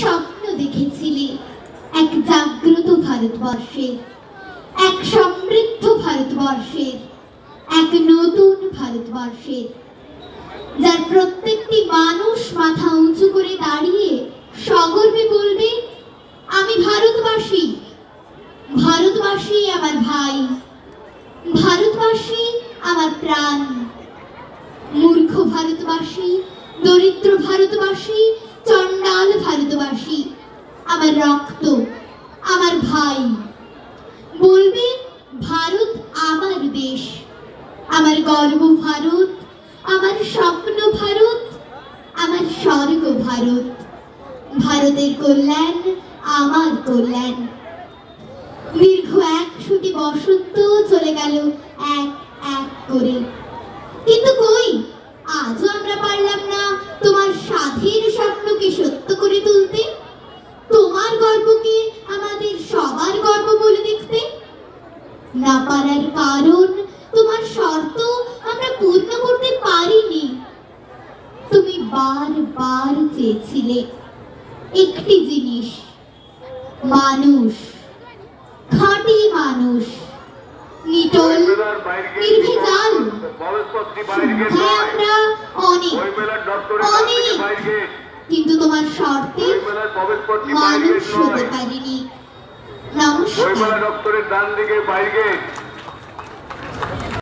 স্বপ্ন দেখেছিলে। এক জাগ্রত ভারতবর্ষের এক সমৃদ্ধ ভারতবর্ষের এক নতুন ভারতবর্ষের যার প্রত্যেকটি মানুষ মাথা উঁচু করে দাঁড়িয়ে সগর্বে বলবে, আমি ভারতবাসী। ভারতবাসী আমার ভাই। ভারতবাসী আমার প্রাণ। মূর্খ ভারতবাসী, দরিদ্র ভারতবাসী ভারতবাসী আমার রক্ত, আমার ভাই। বলবে, ভারত আমার দেশ। আমার গর্ব ভারত, আমার স্বপ্ন ভারত, আমার স্বর্গ ভারত। ভারতের কল্যাণ আমার কল্যাণ। দীর্ঘ একশোটি বসন্ত চলে গেল এক এক করে। কিন্তু কই? আজও আমরা পারলাম না তোমার সাধের না পারার কারণ, তোমার শর্ত আমরা পূর্ণ করতে পারিনি তুমি বারবার চেয়েছিলে একটি জিনিস, মানুষ, খাঁটি মানুষ, নিটল, নির্ভেজাল হ্যাঁ আমরা অনেক অনেক। কিন্তু তোমার শর্তে মানুষ হতে নয় ডক্টরের ডান দিকে বাইরে